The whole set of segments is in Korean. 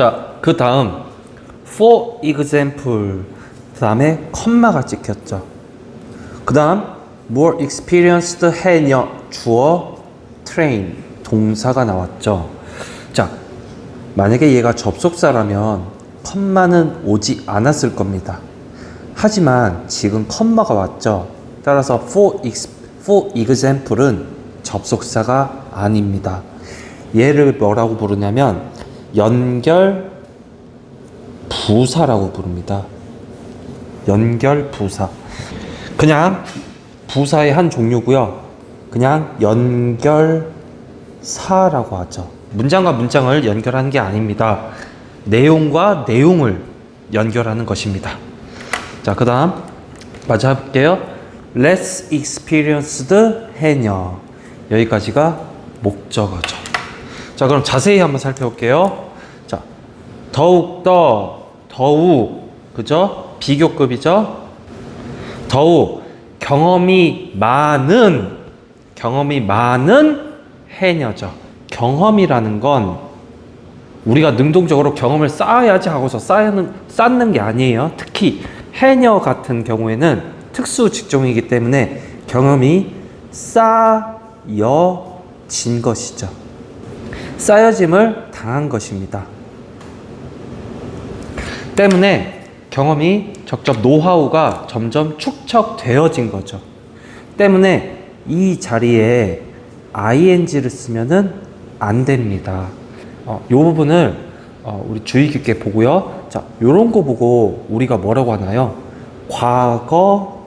자, 그 다음 for example 그 다음에 컴마가 찍혔죠. 그 다음 more experienced 해녀 주어 train 동사가 나왔죠. 자, 만약에 얘가 접속사라면 컴마는 오지 않았을 겁니다. 하지만 지금 컴마가 왔죠. 따라서 for, for example은 접속사가 아닙니다. 얘를 뭐라고 부르냐면 연결 부사라고 부릅니다. 연결 부사. 그냥 부사의 한 종류고요. 그냥 연결사라고 하죠. 문장과 문장을 연결하는 게 아닙니다. 내용과 내용을 연결하는 것입니다. 자, 그 다음 마저 해볼게요. Less experienced 해녀. 여기까지가 목적어죠. 자, 그럼 자세히 한번 살펴볼게요. 자, 더욱더, 더욱, 그죠? 비교급이죠? 더욱 경험이 많은, 경험이 많은 해녀죠. 경험이라는 건 우리가 능동적으로 경험을 쌓아야지 하고서 쌓는, 쌓는 게 아니에요. 특히 해녀 같은 경우에는 특수 직종이기 때문에 경험이 쌓여진 것이죠. 쌓여짐을 당한 것입니다. 때문에 경험이 적적 노하우가 점점 축적되어진 거죠. 때문에 이 자리에 ing를 쓰면은 안 됩니다. 어, 이 부분을 어, 우리 주의 깊게 보고요. 자, 요런 거 보고 우리가 뭐라고 하나요? 과거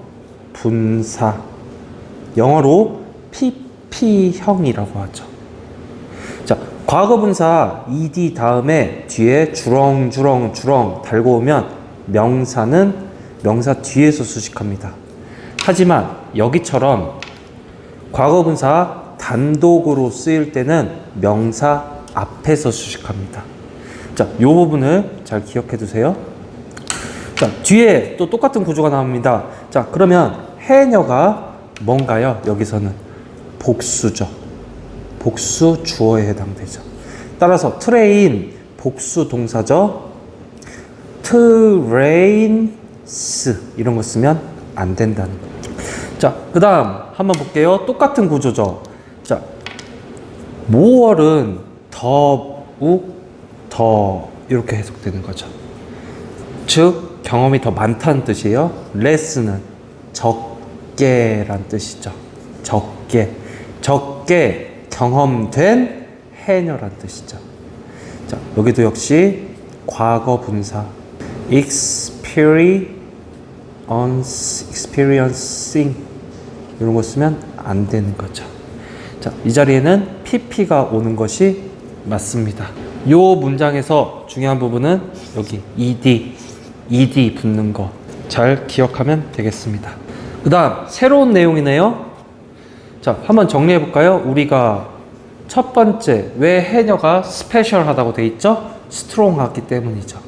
분사. 영어로 PP형이라고 하죠. 자, 과거 분사 ed 다음에 뒤에 주렁주렁 주렁 달고 오면 명사는 명사 뒤에서 수식합니다. 하지만 여기처럼 과거 분사 단독으로 쓰일 때는 명사 앞에서 수식합니다. 자, 이 부분을 잘 기억해 두세요. 자, 뒤에 또 똑같은 구조가 나옵니다. 자, 그러면 해녀가 뭔가요? 여기서는 복수죠. 복수 주어에 해당되죠. 따라서 트레인 복수 동사죠. 트레인스 이런 거 쓰면 안 된다는 거죠. 자, 그다음 한번 볼게요. 똑같은 구조죠. 자, 모월은 더욱 더 이렇게 해석되는 거죠. 즉 경험이 더 많다는 뜻이에요. 레스는 적게란 뜻이죠. 적게 적게 경험된 해녀란 뜻이죠. 자 여기도 역시 과거 분사 experience experiencing 이런 거 쓰면 안 되는 거죠. 자, 이 자리에는 pp가 오는 것이 맞습니다. 이 문장에서 중요한 부분은 여기 ed, ed 붙는 거 잘 기억하면 되겠습니다. 그 다음, 새로운 내용이네요. 자, 한번 정리해 볼까요? 우리가 첫 번째, 왜 해녀가 스페셜하다고 돼 있죠? 스트롱하기 때문이죠.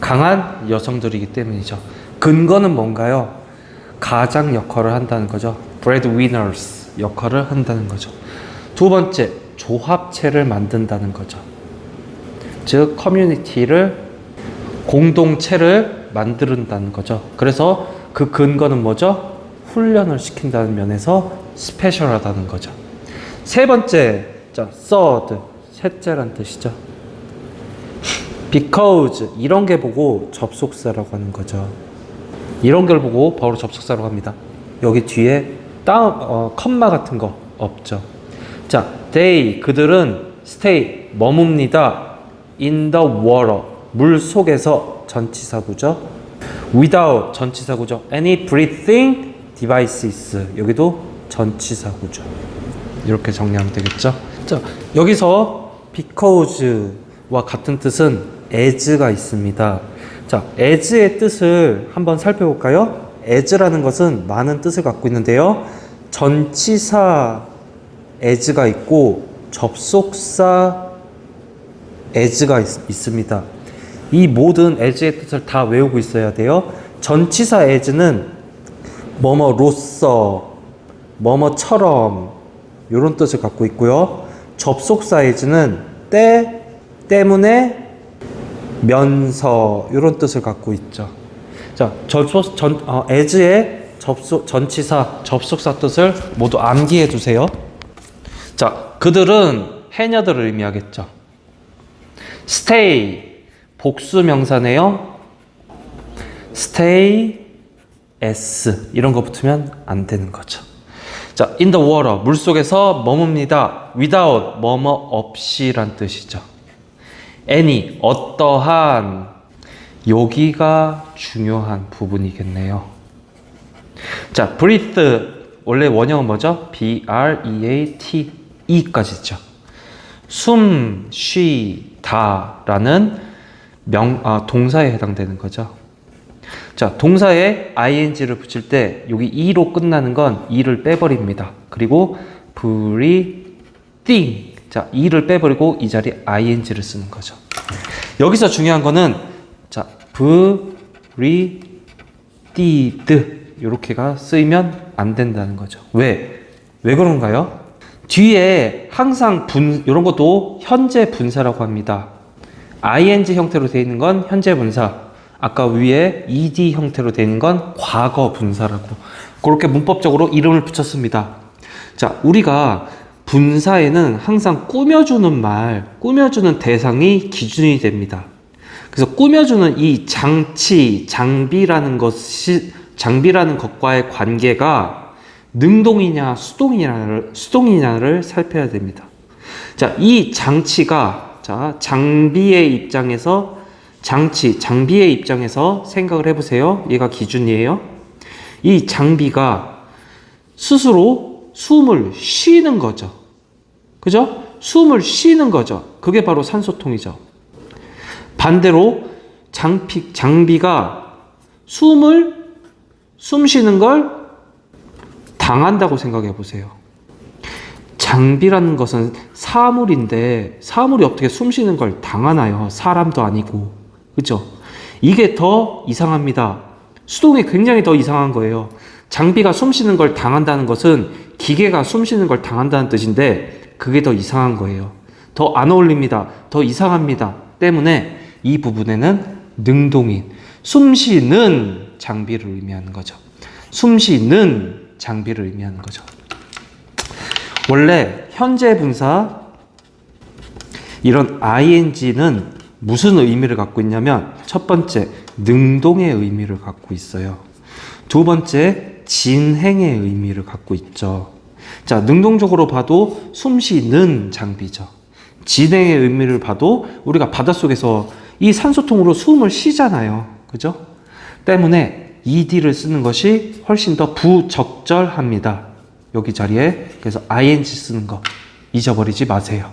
강한 여성들이기 때문이죠. 근거는 뭔가요? 가장 역할을 한다는 거죠. 브레드 위너스 역할을 한다는 거죠. 두 번째, 조합체를 만든다는 거죠. 즉, 커뮤니티를, 공동체를 만든다는 거죠. 그래서 그 근거는 뭐죠? 훈련을 시킨다는 면에서 스페셜하다는 거죠. 세 번째, 자, third, 셋째란 뜻이죠. because, 이런 게 보고 접속사라고 하는 거죠. 이런 걸 보고 바로 접속사라고 합니다. 여기 뒤에 다운, 어, 컴마 같은 거 없죠. 자, they, 그들은 stay, 머뭅니다. in the water, 물 속에서 전치사구죠. without, 전치사구죠. any breathing devices, 여기도 전치사구죠. 이렇게 정리하면 되겠죠. 자, 여기서 because와 같은 뜻은 as가 있습니다. 자, as의 뜻을 한번 살펴볼까요? as라는 것은 많은 뜻을 갖고 있는데요. 전치사 as가 있고 접속사 as가 있, 있습니다. 이 모든 as의 뜻을 다 외우고 있어야 돼요. 전치사 as는 뭐뭐로서, 뭐뭐처럼 이런 뜻을 갖고 있고요. 접속사 as는 때, 때문에, 면서 이런 뜻을 갖고 있죠. 자, 접속 전 어, as의 접속 전치사 접속사 뜻을 모두 암기해 두세요. 자, 그들은 해녀들을 의미하겠죠. stay 복수 명사네요. stay s 이런 거 붙으면 안 되는 거죠. 자, in the water 물 속에서 머뭅니다. without 뭐뭐 없이란 뜻이죠. any 어떠한 여기가 중요한 부분이겠네요. 자, breathe 원래 원형은 뭐죠? B R E A T E까지죠. 숨 쉬 다라는 명 아, 동사에 해당되는 거죠. 자, 동사에 ing를 붙일 때 여기 e로 끝나는 건 e를 빼버립니다. 그리고 breathing 자, e를 빼버리고 이 자리에 ing를 쓰는 거죠. 여기서 중요한 거는 자, breathed 이렇게가 쓰이면 안 된다는 거죠. 왜? 왜 그런가요? 뒤에 항상 분 이런 것도 현재 분사라고 합니다. ing 형태로 되어 있는 건 현재 분사. 아까 위에 ed 형태로 있는 건 과거 분사라고. 그렇게 문법적으로 이름을 붙였습니다. 자, 우리가 분사에는 항상 꾸며주는 말, 꾸며주는 대상이 기준이 됩니다. 그래서 꾸며주는 이 장치, 장비라는 것이, 장비라는 것과의 관계가 능동이냐, 수동이냐를, 수동이냐를 살펴야 됩니다. 자, 이 장치가, 자, 장비의 입장에서, 장치, 장비의 입장에서 생각을 해보세요. 얘가 기준이에요. 이 장비가 스스로 숨을 쉬는 거죠. 그죠? 숨을 쉬는 거죠. 그게 바로 산소통이죠. 반대로 장비, 장비가 숨을 숨 쉬는 걸 당한다고 생각해 보세요. 장비라는 것은 사물인데 사물이 어떻게 숨 쉬는 걸 당하나요? 사람도 아니고. 그죠? 이게 더 이상합니다. 수동이 굉장히 더 이상한 거예요. 장비가 숨 쉬는 걸 당한다는 것은 기계가 숨 쉬는 걸 당한다는 뜻인데 그게 더 이상한 거예요. 더 안 어울립니다. 더 이상합니다. 때문에 이 부분에는 능동인, 숨 쉬는 장비를 의미하는 거죠. 숨 쉬는 장비를 의미하는 거죠. 원래 현재 분사 이런 ing는 무슨 의미를 갖고 있냐면 첫 번째 능동의 의미를 갖고 있어요. 두 번째 진행의 의미를 갖고 있죠. 자, 능동적으로 봐도 숨 쉬는 장비죠. 진행의 의미를 봐도 우리가 바닷속에서 이 산소통으로 숨을 쉬잖아요. 그죠? 때문에 ed를 쓰는 것이 훨씬 더 부적절합니다. 여기 자리에 그래서 ing 쓰는 거 잊어버리지 마세요.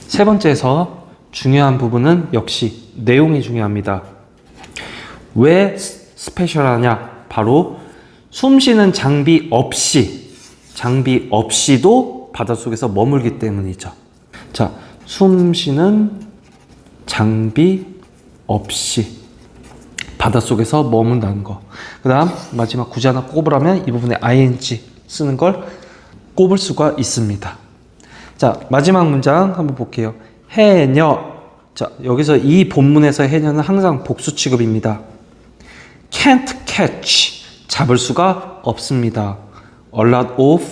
세 번째에서 중요한 부분은 역시 내용이 중요합니다. 왜 스페셜하냐? 바로 숨 쉬는 장비 없이 장비 없이도 바닷속에서 머물기 때문이죠. 자, 숨 쉬는 장비 없이 바닷속에서 머문다는 거. 그 다음, 마지막 굳이 하나 꼽으라면 이 부분에 ing 쓰는 걸 꼽을 수가 있습니다. 자, 마지막 문장 한번 볼게요. 해녀. 자, 여기서 이 본문에서 해녀는 항상 복수 취급입니다. can't catch. 잡을 수가 없습니다. a lot of.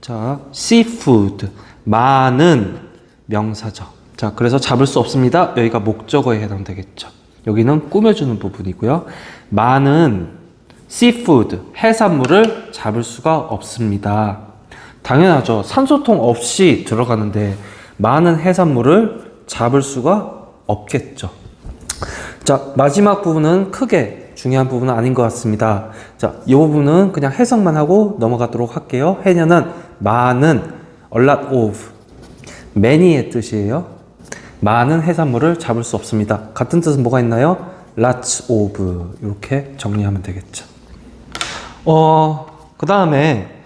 자, seafood. 많은 명사죠. 자, 그래서 잡을 수 없습니다. 여기가 목적어에 해당되겠죠. 여기는 꾸며주는 부분이고요. 많은 seafood, 해산물을 잡을 수가 없습니다. 당연하죠. 산소통 없이 들어가는데 많은 해산물을 잡을 수가 없겠죠. 자, 마지막 부분은 크게 중요한 부분은 아닌 것 같습니다. 자, 이 부분은 그냥 해석만 하고 넘어가도록 할게요. 해녀는 많은, a lot of, many의 뜻이에요. 많은 해산물을 잡을 수 없습니다. 같은 뜻은 뭐가 있나요? lots of 이렇게 정리하면 되겠죠. 어, 그 다음에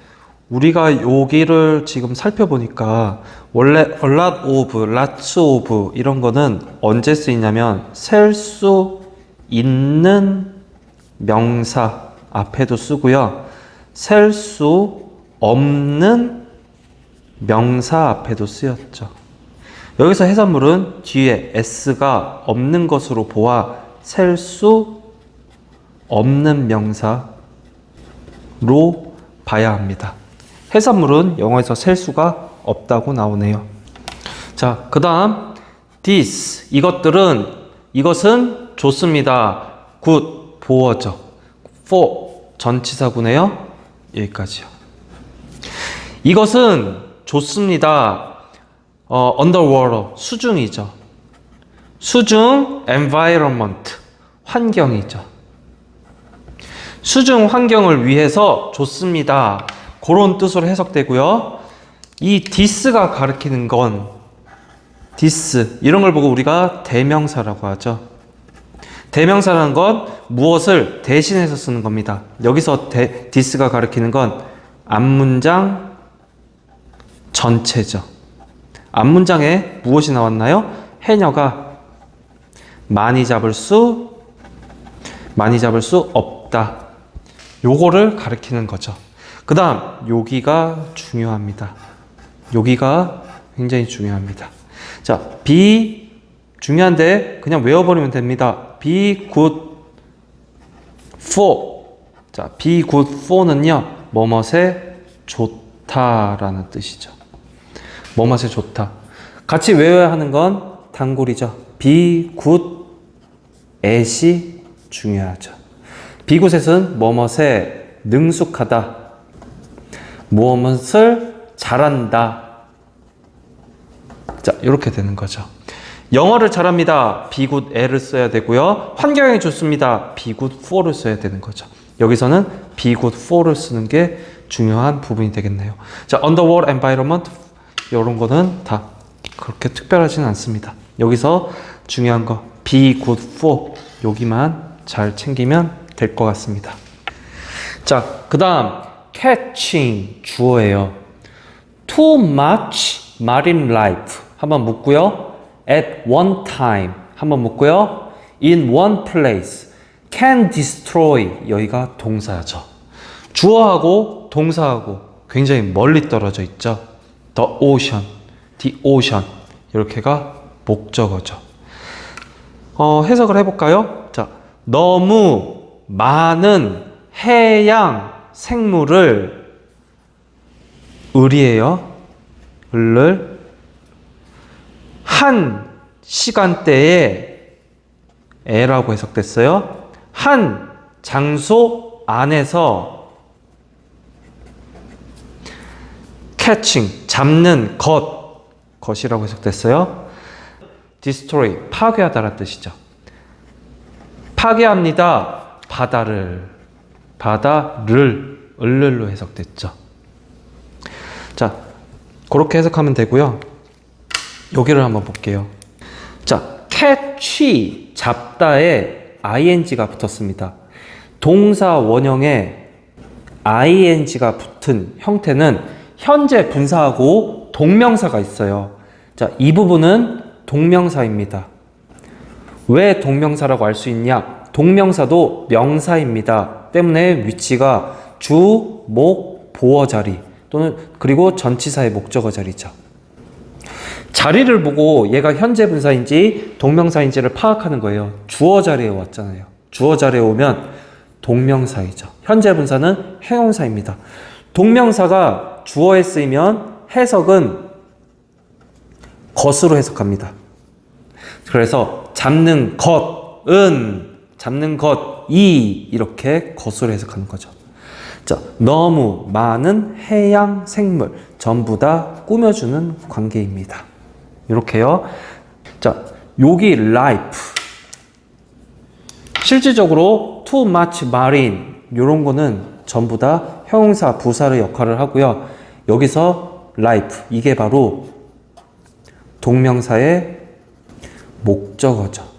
우리가 여기를 지금 살펴보니까 원래 a lot of, lots of 이런 거는 언제 쓰이냐면 셀 수 있는 명사 앞에도 쓰고요. 셀 수 없는 명사 앞에도 쓰였죠. 여기서 해산물은 뒤에 s가 없는 것으로 보아 셀 수 없는 명사로 봐야 합니다. 해산물은 영어에서 셀 수가 없다고 나오네요. 자, 그 다음 this 이것들은 이것은 좋습니다. good 보어죠. for 전치사구네요. 여기까지요. 이것은 좋습니다. 어, underwater 수중이죠. 수중 environment 환경이죠. 수중 환경을 위해서 좋습니다. 그런 뜻으로 해석되고요. 이 this가 가리키는 건 this 이런 걸 보고 우리가 대명사라고 하죠. 대명사라는 건 무엇을 대신해서 쓰는 겁니다. 여기서 대, this가 가리키는 건 앞문장 전체죠. 앞문장에 무엇이 나왔나요? 해녀가 많이 잡을 수 많이 잡을 수 없다. 요거를 가리키는 거죠. 그 다음, 여기가 중요합니다. 여기가 굉장히 중요합니다. 자, be 중요한데 그냥 외워버리면 됩니다. be good for. 자, be good for는요, 뭐뭇에 좋다라는 뜻이죠. 뭐뭇에 좋다. 같이 외워야 하는 건 단골이죠. be good at이 중요하죠. be good은 뭐뭇에 능숙하다. 무엇을 잘한다. 자, 이렇게 되는 거죠. 영어를 잘합니다. good at를 써야 되고요. 환경이 좋습니다. good for를 써야 되는 거죠. 여기서는 good for를 쓰는 게 중요한 부분이 되겠네요. 자, underwater environment 이런 거는 다 그렇게 특별하지는 않습니다. 여기서 중요한 거 good for 여기만 잘 챙기면 될 것 같습니다. 자, 그다음 catching 주어예요. Too much marine life 한번 묻고요. At one time 한번 묻고요. In one place can destroy 여기가 동사죠. 주어하고 동사하고 굉장히 멀리 떨어져 있죠. The ocean, the ocean 이렇게가 목적어죠. 어, 해석을 해볼까요? 자, 너무 많은 해양 생물을 을이에요. 을을 한 시간대에 에라고 해석됐어요. 한 장소 안에서 catching 잡는 것 것이라고 해석됐어요. destroy 파괴하다라는 뜻이죠. 파괴합니다. 바다를 바다를 을를로 해석됐죠. 자, 그렇게 해석하면 되고요. 여기를 한번 볼게요. 자, catch 잡다에 ing가 붙었습니다. 동사 원형에 ing가 붙은 형태는 현재 분사하고 동명사가 있어요. 자, 이 부분은 동명사입니다. 왜 동명사라고 알 수 있냐? 동명사도 명사입니다. 때문에 위치가 주, 목, 보어 자리 또는 그리고 전치사의 목적어 자리죠. 자리를 보고 얘가 현재 분사인지 동명사인지를 파악하는 거예요. 주어 자리에 왔잖아요. 주어 자리에 오면 동명사이죠. 현재 분사는 형용사입니다. 동명사가 주어에 쓰이면 해석은 것으로 해석합니다. 그래서 잡는 것 은 잡는 것이 이렇게 것으로 해석하는 거죠. 자, 너무 많은 해양 생물 전부 다 꾸며주는 관계입니다. 이렇게요. 자, 여기 life 실질적으로 too much marine 이런 거는 전부 다 형용사 부사의 역할을 하고요. 여기서 life 이게 바로 동명사의 목적어죠.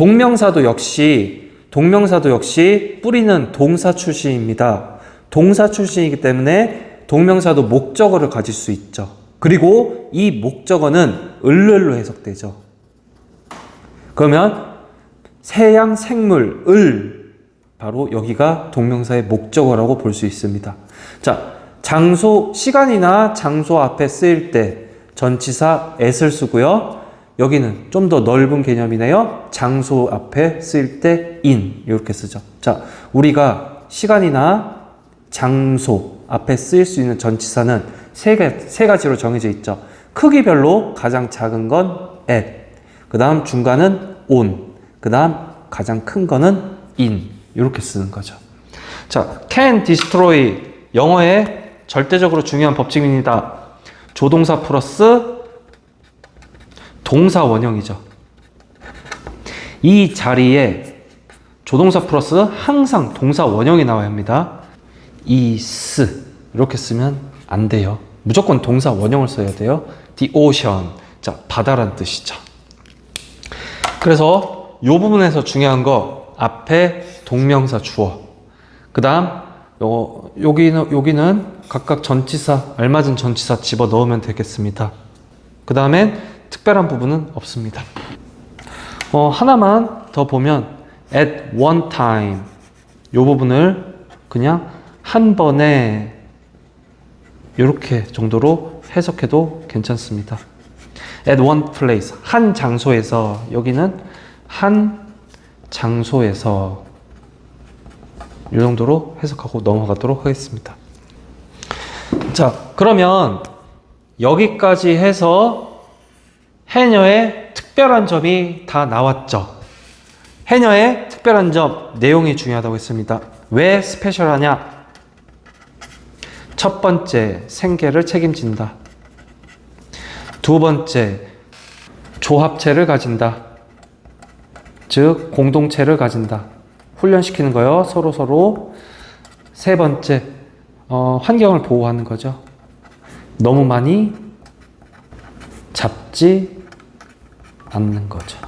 동명사도 역시 동명사도 역시 뿌리는 동사 출신입니다. 동사 출신이기 때문에 동명사도 목적어를 가질 수 있죠. 그리고 이 목적어는 을를로 해석되죠. 그러면 세양 생물 을 바로 여기가 동명사의 목적어라고 볼 수 있습니다. 자, 장소 시간이나 장소 앞에 쓰일 때 전치사 at을 쓰고요. 여기는 좀 더 넓은 개념이네요. 장소 앞에 쓰일 때 in 이렇게 쓰죠. 자, 우리가 시간이나 장소 앞에 쓰일 수 있는 전치사는 세, 가, 세 가지로 정해져 있죠. 크기별로 가장 작은 건 at, 그 다음 중간은 on, 그 다음 가장 큰 거는 in 이렇게 쓰는 거죠. 자, can destroy 영어의 절대적으로 중요한 법칙입니다. 조동사 플러스 동사 원형이죠. 이 자리에 조동사 플러스 항상 동사 원형이 나와야 합니다. is 이렇게 쓰면 안 돼요. 무조건 동사 원형을 써야 돼요. the ocean 자 바다란 뜻이죠. 그래서 이 부분에서 중요한 거 앞에 동명사 주어 그 다음 요, 여기는, 여기는 각각 전치사 알맞은 전치사 집어 넣으면 되겠습니다. 그 다음엔 특별한 부분은 없습니다. 어, 하나만 더 보면 at one time 요 부분을 그냥 한 번에 이렇게 정도로 해석해도 괜찮습니다. at one place 한 장소에서 여기는 한 장소에서 이 정도로 해석하고 넘어가도록 하겠습니다. 자, 그러면 여기까지 해서 해녀의 특별한 점이 다 나왔죠. 해녀의 특별한 점, 내용이 중요하다고 했습니다. 왜 스페셜하냐? 첫 번째, 생계를 책임진다. 두 번째, 조합체를 가진다. 즉, 공동체를 가진다. 훈련시키는 거요. 서로 서로. 세 번째, 어, 환경을 보호하는 거죠. 너무 많이 잡지 않는 거죠.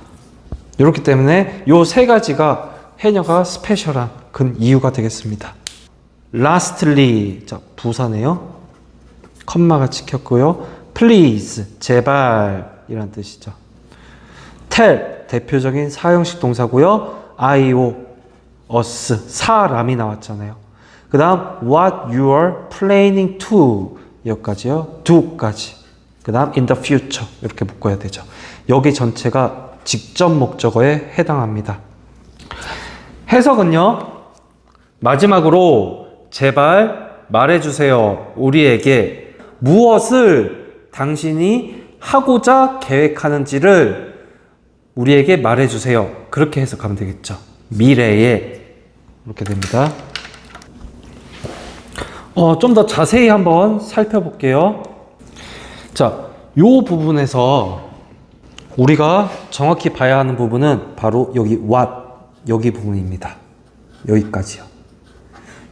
이렇기 때문에 요세 가지가 해녀가 스페셜한 근 이유가 되겠습니다. lastly, 자, 부사네요. 컴마가 찍혔고요. please, 제발, 이란 뜻이죠. tell, 대표적인 사형식 동사고요. I-O, us, 사람이 나왔잖아요. 그 다음, what you are planning to, 여기까지요. do까지. 그 다음, in the future, 이렇게 묶어야 되죠. 여기 전체가 직접 목적어에 해당합니다. 해석은요, 마지막으로 제발 말해주세요. 우리에게 무엇을 당신이 하고자 계획하는지를 우리에게 말해주세요. 그렇게 해석하면 되겠죠. 미래에 이렇게 됩니다. 어, 좀 더 자세히 한번 살펴볼게요. 자, 요 부분에서 우리가 정확히 봐야 하는 부분은 바로 여기 what 여기 부분입니다. 여기까지요.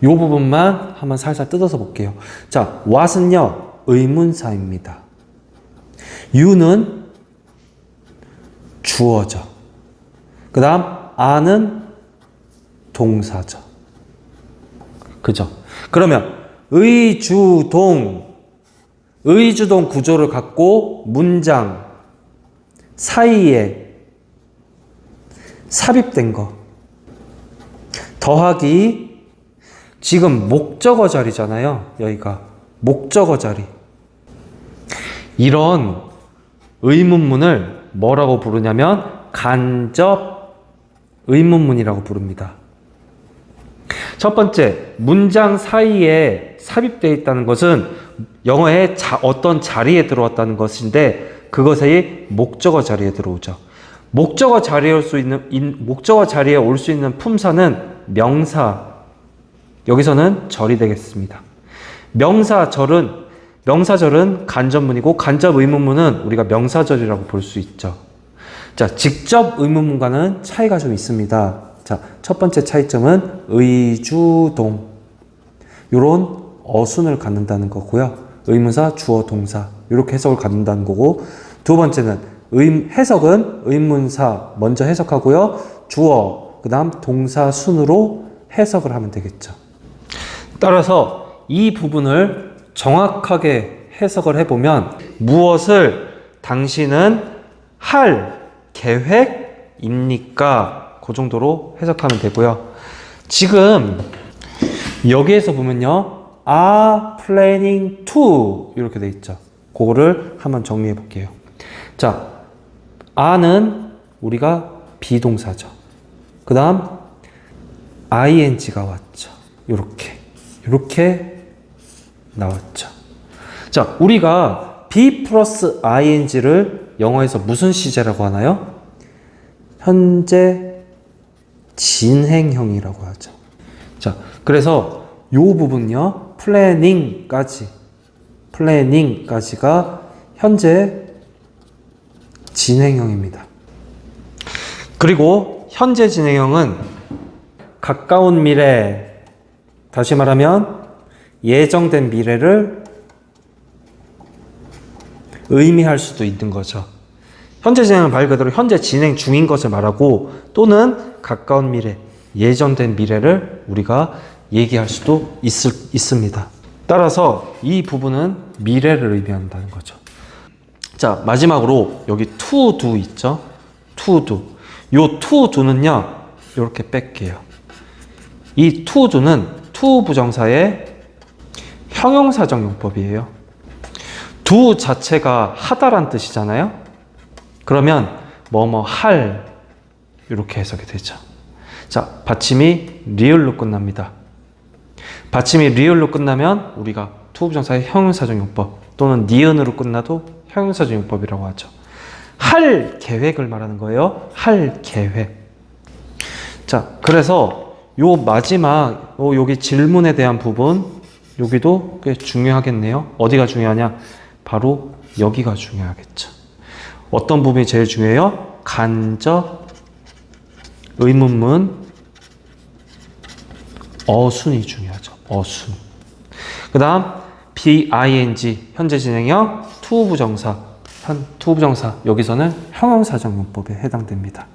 요 부분만 한번 살살 뜯어서 볼게요. 자, what은요 의문사입니다. you는 주어죠. 그 다음 a는 동사죠. 그죠? 그러면 의주동 의주동 구조를 갖고 문장 사이에 삽입된 거 더하기 지금 목적어 자리잖아요. 여기가 목적어 자리. 이런 의문문을 뭐라고 부르냐면 간접 의문문이라고 부릅니다. 첫 번째, 문장 사이에 삽입되어 있다는 것은 영어의 자, 어떤 자리에 들어왔다는 것인데 그것의 목적어 자리에 들어오죠. 목적어 자리에 올 수 있는 인, 목적어 자리에 올 수 있는 품사는 명사 여기서는 절이 되겠습니다. 명사절은 명사절은 간접문이고 간접 의문문은 우리가 명사절이라고 볼 수 있죠. 자, 직접 의문문과는 차이가 좀 있습니다. 자, 첫 번째 차이점은 의주동. 요런 어순을 갖는다는 거고요. 의문사, 주어, 동사. 이렇게 해석을 갖는다는 거고. 두 번째는 의, 해석은 의문사 먼저 해석하고요. 주어, 그 다음 동사 순으로 해석을 하면 되겠죠. 따라서 이 부분을 정확하게 해석을 해보면 무엇을 당신은 할 계획입니까? 그 정도로 해석하면 되고요. 지금 여기에서 보면요. are planning to 이렇게 돼 있죠. 그거를 한번 정리해 볼게요. 자, 아는 우리가 비동사죠. 그 다음, ing가 왔죠. 요렇게. 요렇게 나왔죠. 자, 우리가 be 플러스 ing를 영어에서 무슨 시제라고 하나요? 현재 진행형이라고 하죠. 자, 그래서 요 부분요, planning까지, planning까지가 현재 진행형입니다. 그리고 현재 진행형은 가까운 미래, 다시 말하면 예정된 미래를 의미할 수도 있는 거죠. 현재 진행은 말 그대로 현재 진행 중인 것을 말하고 또는 가까운 미래, 예정된 미래를 우리가 얘기할 수도 있을, 있습니다. 따라서 이 부분은 미래를 의미한다는 거죠. 자, 마지막으로 여기 to do 있죠? to do. 요 to do는요, 이렇게 뺄게요. 이 to do는 to 부정사의 형용사적 용법이에요. do 자체가 하다란 뜻이잖아요. 그러면 뭐뭐 할 이렇게 해석이 되죠. 자, 받침이 리을로 끝납니다. 받침이 리을로 끝나면 우리가 to 부정사의 형용사적 용법 또는 니은으로 끝나도 형용사적 용법이라고 하죠. 할 계획을 말하는 거예요. 할 계획. 자, 그래서 요 마지막 요 여기 질문에 대한 부분 여기도 꽤 중요하겠네요. 어디가 중요하냐? 바로 여기가 중요하겠죠. 어떤 부분이 제일 중요해요? 간접 의문문 어순이 중요하죠. 어순. 그 다음 BING 현재 진행형 투부정사 현 투부정사 여기서는 형용사적 문법에 해당됩니다.